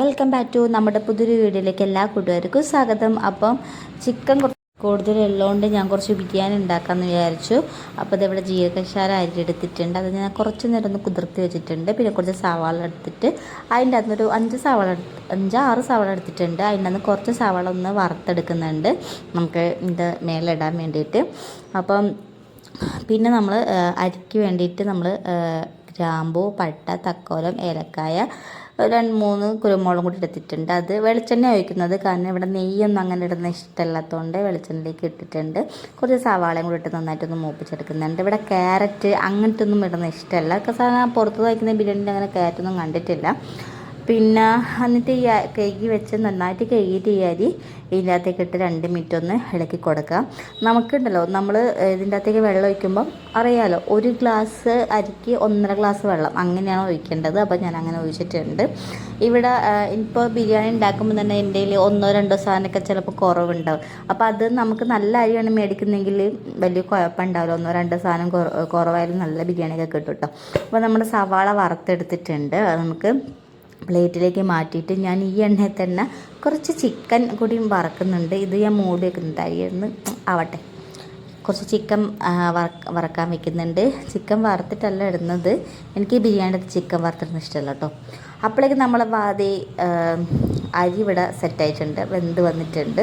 Welcome back to നമ്മുടെ പുതിയൊരു വീഡിയോയിലേക്ക് എല്ലാ കൂട്ടുകാർക്കും സ്വാഗതം. അപ്പം ചിക്കൻ കൂടുതൽ ഉള്ളതുകൊണ്ട് ഞാൻ കുറച്ച് ബിരിയാണി ഉണ്ടാക്കാമെന്ന് വിചാരിച്ചു. അപ്പോൾ ഇതിവിടെ ജീരകശാല അരി എടുത്തിട്ടുണ്ട്. അത് ഞാൻ കുറച്ച് നേരം ഒന്ന് കുതിർത്തി വെച്ചിട്ടുണ്ട്. പിന്നെ കുറച്ച് സവാള എടുത്തിട്ട് അതിന്റെ അകത്തൊരു അഞ്ച് സവാള അഞ്ച് ആറ് സവാള എടുത്തിട്ടുണ്ട്. അതിന്റെ അകത്ത് കുറച്ച് സവാള ഒന്ന് വറുത്തെടുക്കുന്നുണ്ട്. നമുക്ക് ഇത് മേലിടാൻ വേണ്ടിയിട്ട്. അപ്പം പിന്നെ നമ്മൾ അരിക്ക് വേണ്ടിയിട്ട് നമ്മൾ ഗ്രാമ്പൂ പട്ട തക്കോലം ഏലക്കായ രണ്ട് മൂന്ന് കുരുമുളകും കൂടി എടുത്തിട്ടുണ്ട്. അത് വെളിച്ചെണ്ണ ഒഴിക്കുന്നത്. കാരണം ഇവിടെ നെയ്യൊന്നും അങ്ങനെ ഇടുന്ന ഇഷ്ടമല്ലാത്തതുകൊണ്ട് വെളിച്ചെണ്ണയിലേക്ക് ഇട്ടിട്ടുണ്ട്. കുറച്ച് സവാളയും കൂടി ഇട്ട് നന്നായിട്ടൊന്ന് മൂപ്പിച്ചെടുക്കുന്നുണ്ട്. ഇവിടെ ക്യാരറ്റ് അങ്ങനത്തെ ഒന്നും ഇടുന്ന ഇഷ്ടമല്ല. സാധാരണ പുറത്ത് വയ്ക്കുന്ന ബിരിയാണിയിൽ അങ്ങനെ ക്യാരറ്റൊന്നും കണ്ടിട്ടില്ല. പിന്നെ എന്നിട്ട് ഈ കഴുകി വെച്ച് നന്നായിട്ട് കഴുകിയിട്ട് ഈ അരി ഇതിന്റെ അകത്തേക്ക് ഇട്ട് രണ്ട് മിനിറ്റ് ഒന്ന് ഇളക്കി കൊടുക്കുക നമുക്കുണ്ടല്ലോ നമ്മൾ ഇതിന്റെ അകത്തേക്ക് വെള്ളം ഒഴിക്കുമ്പം അറിയാമല്ലോ ഒരു ഗ്ലാസ് അരിക്ക് ഒന്നര ഗ്ലാസ് വെള്ളം അങ്ങനെയാണ് ഒഴിക്കേണ്ടത്. അപ്പോൾ ഞാൻ അങ്ങനെ ഒഴിച്ചിട്ടുണ്ട്. ഇവിടെ ഇപ്പോൾ ബിരിയാണി ഉണ്ടാക്കുമ്പോൾ തന്നെ എന്റെ ഒന്നോ രണ്ടോ സാധനമൊക്കെ ചിലപ്പോൾ കുറവുണ്ടാവും. അപ്പോൾ അത് നമുക്ക് നല്ല അരിയാണ് മേടിക്കുന്നതെങ്കിൽ വലിയ കുഴപ്പമുണ്ടാവില്ല. ഒന്നോ രണ്ടോ സാധനം കുറവായാലും നല്ല ബിരിയാണിയൊക്കെ കിട്ടും കേട്ടോ. അപ്പോൾ നമ്മുടെ സവാള വറുത്തെടുത്തിട്ടുണ്ട്. നമുക്ക് പ്ലേറ്റിലേക്ക് മാറ്റിയിട്ട് ഞാൻ ഈ എണ്ണയിൽ തന്നെ കുറച്ച് ചിക്കൻ കൂടിയും വറക്കുന്നുണ്ട്. ഇത് ഞാൻ മൂടി വെക്കുന്നുണ്ട് അരിയൊന്ന് ആവട്ടെ. കുറച്ച് ചിക്കൻ വറക്കാൻ വെക്കുന്നുണ്ട്. ചിക്കൻ വറുത്തിട്ടല്ല ഇടുന്നത്. എനിക്ക് ബിരിയാണിയുടെ ചിക്കൻ വറുത്തിടുന്ന ഇഷ്ടമല്ല കേട്ടോ. അപ്പോഴേക്ക് നമ്മൾ വാതി അരി ഇവിടെ സെറ്റായിട്ടുണ്ട് വെന്ത് വന്നിട്ടുണ്ട്.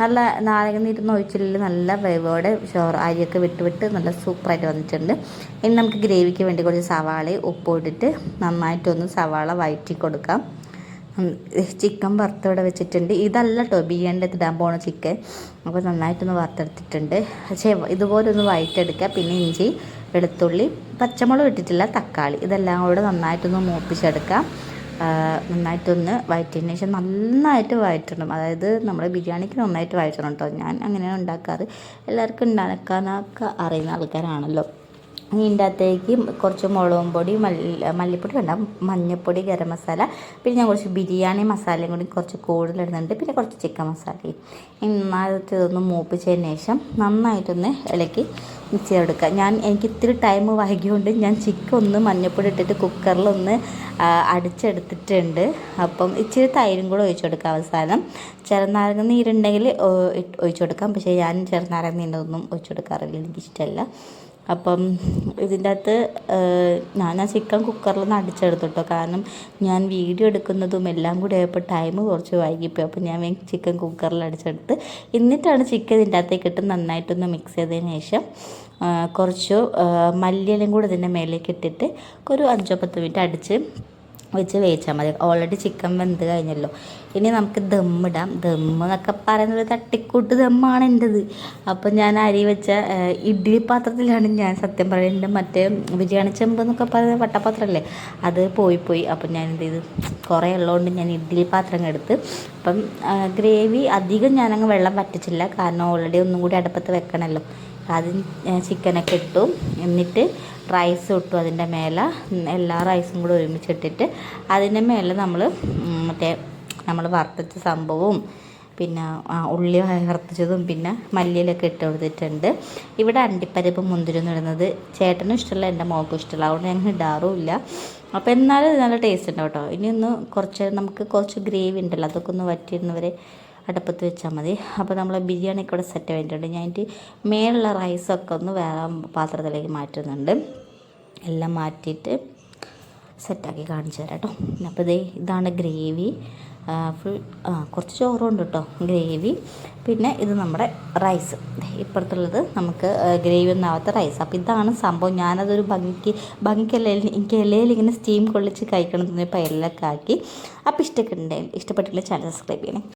നല്ല നാരങ്ങ നീരുന്ന ഒഴിച്ചില്ല നല്ല വേവോടെ ചോറ് അരിയൊക്കെ വിട്ട് വിട്ട് നല്ല സൂപ്പറായിട്ട് വന്നിട്ടുണ്ട്. ഇനി നമുക്ക് ഗ്രേവിക്ക് വേണ്ടി കുറച്ച് സവാള ഉപ്പ് ഇട്ടിട്ട് നന്നായിട്ടൊന്ന് സവാള വയറ്റി കൊടുക്കാം ചിക്കൻ വറുത്തവിടെ വെച്ചിട്ടുണ്ട്. ഇതല്ല കേട്ടോ ബിരിയാണിന്റെ ഇടാൻ പോണ ചിക്കൻ. അപ്പോൾ നന്നായിട്ടൊന്ന് വറുത്തെടുത്തിട്ടുണ്ട്. പക്ഷേ ഇതുപോലെ ഒന്ന് വയറ്റെടുക്കുക പിന്നെ ഇഞ്ചി വെളുത്തുള്ളി പച്ചമുളക് ഇട്ടിട്ടില്ല തക്കാളി. ഇതെല്ലാം കൂടെ നന്നായിട്ടൊന്ന് മൂപ്പിച്ചെടുക്കാം. നന്നായിട്ടൊന്ന് വയറ്റിന് ശേഷം നന്നായിട്ട് വയറ്റണം. അതായത് നമ്മുടെ ബിരിയാണിക്ക് നന്നായിട്ട് വയറ്റണം കേട്ടോ ഞാൻ അങ്ങനെയാണ് ഉണ്ടാക്കാറ്. എല്ലാവർക്കും ഉണ്ടാക്കാനൊക്കെ അറിയുന്ന ആൾക്കാരാണല്ലോ. ഇതിന്റെ അകത്തേക്ക് കുറച്ച് മുളകും പൊടി മല്ല മല്ലിപ്പൊടി വേണ്ട മഞ്ഞൾപ്പൊടി ഗരം മസാല പിന്നെ ഞാൻ കുറച്ച് ബിരിയാണി മസാലയും കൂടി കുറച്ച് കൂടുതലിടുന്നുണ്ട്. പിന്നെ കുറച്ച് ചിക്കൻ മസാലയും. നന്നായിട്ട് ഇതൊന്ന് മൂപ്പിച്ചതിന് ശേഷം നന്നായിട്ടൊന്ന് ഇളക്കി മിക്സ് ചെയ്തെടുക്കുക. ഞാൻ എനിക്ക് ഇത്തിരി ടൈം വൈകിയോണ്ട് ഞാൻ ചിക്കൻ ഒന്ന് മഞ്ഞൾപ്പൊടി ഇട്ടിട്ട് കുക്കറിലൊന്ന് അടിച്ചെടുത്തിട്ടുണ്ട്. അപ്പം ഇച്ചിരി തൈരും കൂടെ ഒഴിച്ചു കൊടുക്കുക അവസാനം. ചെറുനാരങ്ങ നീരുണ്ടെങ്കിൽ ഒഴിച്ചു കൊടുക്കാം. പക്ഷേ ഞാൻ ചെറുനാരങ്ങ നീരൊന്നും ഒഴിച്ചു കൊടുക്കാറില്ല. എനിക്കിഷ്ടമല്ല അപ്പം ഇതിന്റെ അകത്ത് ഞാൻ ആ ചിക്കൻ കുക്കറിൽ നിന്ന് അടിച്ചെടുത്തു കേട്ടോ കാരണം ഞാൻ വീഡിയോ എടുക്കുന്നതും എല്ലാം കൂടി ആയപ്പോൾ ടൈം കുറച്ച് വൈകിപ്പോയി. അപ്പോൾ ഞാൻ ചിക്കൻ കുക്കറിൽ അടിച്ചെടുത്ത് എന്നിട്ടാണ് ചിക്കൻ ഇതിന്റെ അകത്തേക്ക് ഇട്ട് നന്നായിട്ടൊന്ന് മിക്സ് ചെയ്തതിന് ശേഷം കുറച്ച് മല്ലിയിലും കൂടെ ഇതിന്റെ മേലേക്ക് ഇട്ടിട്ട് ഒരു അഞ്ചോ പത്ത് മിനിറ്റ് അടിച്ച് വെച്ച് വേവിച്ചാൽ മതി. ഓൾറെഡി ചിക്കൻ വെന്ത് കഴിഞ്ഞല്ലോ. ഇനി നമുക്ക് ദമ്മിടാം ദമ്മ് എന്നൊക്കെ പറയുന്നത് തട്ടിക്കൂട്ട് ദമ്മാണ് എന്റെത് അപ്പം ഞാൻ അരി വെച്ച ഇഡ്ഡലി പാത്രത്തിലാണ് ഞാൻ സത്യം പറയുന്നത്. മറ്റേ ബിരിയാണി ചെമ്പ് എന്നൊക്കെ പറയുന്നത് വട്ടപാത്രമല്ലേ അത് പോയി പോയി. അപ്പം ഞാൻ എന്ത് ചെയ്തു? കുറേ ഉള്ളതുകൊണ്ട് ഞാൻ ഇഡ്ഡലി പാത്രം എടുത്ത് അപ്പം ഗ്രേവി അധികം ഞാനങ്ങ് വെള്ളം പറ്റിച്ചില്ല കാരണം ഓൾറെഡി ഒന്നും കൂടി അടുപ്പത്ത് വെക്കണമല്ലോ ആദ്യം ചിക്കനൊക്കെ ഇട്ടു. എന്നിട്ട് റൈസ് ഇട്ടു അതിന്റെ മേലെ. എല്ലാ റൈസും കൂടെ ഒരുമിച്ചിട്ടിട്ട് അതിന്റെ മേലെ നമ്മൾ മറ്റേ നമ്മൾ വറുത്തച്ച സംഭവവും പിന്നെ ഉള്ളി വറുത്തതും പിന്നെ മല്ലിയിലൊക്കെ ഇട്ട് കൊടുത്തിട്ടുണ്ട്. ഇവിടെ അണ്ടിപ്പരിപ്പ് മുന്തിരി എന്ന് പറയുന്നത് ചേട്ടനും ഇഷ്ടമല്ല എന്റെ മോൾക്കും ഇഷ്ടമല്ല. അതുകൊണ്ട് ഞങ്ങൾ ഇടാറുമില്ല. അപ്പോൾ എന്നാലും നല്ല ടേസ്റ്റ് ഉണ്ടാവും കേട്ടോ. ഇനി ഒന്ന് കുറച്ച് നമുക്ക് കുറച്ച് ഗ്രേവി ഉണ്ടല്ലോ അതൊക്കെ ഒന്ന് വറ്റിയിരുന്നവരെ അടുപ്പത്ത് വെച്ചാൽ മതി. അപ്പോൾ നമ്മൾ ബിരിയാണി ഇവിടെ സെറ്റ് ആയിട്ടുണ്ട്. ഞാൻ അതിന്റെ മേലുള്ള റൈസൊക്കെ ഒന്ന് വേറെ പാത്രത്തിലേക്ക് മാറ്റുന്നുണ്ട്. എല്ലാം മാറ്റിയിട്ട് സെറ്റാക്കി കാണിച്ചു തരാം കേട്ടോ. അപ്പോൾ ഇതേ ഇതാണ് ഗ്രേവി ഫുൾ കുറച്ച് ചോറുണ്ട് കേട്ടോ ഗ്രേവി. പിന്നെ ഇത് നമ്മുടെ റൈസ്. ഇപ്പുറത്തുള്ളത് നമുക്ക് ഗ്രേവി ഒന്നും ആവാത്ത റൈസ്. അപ്പോൾ ഇതാണ് സംഭവം. ഞാനതൊരു ഭംഗിക്ക് ഭംഗിക്കല്ല എനിക്ക് ഇലയിൽ ഇങ്ങനെ സ്റ്റീം കൊള്ളിച്ച് കഴിക്കണം തോന്നിയപ്പോൾ എല്ലാം ആക്കി. അപ്പോൾ ഇഷ്ടപ്പെട്ടിട്ടുണ്ടെങ്കിൽ ഇഷ്ടപ്പെട്ടിട്ടുണ്ടെങ്കിൽ ചാനൽ സബ്സ്ക്രൈബ് ചെയ്യണേ.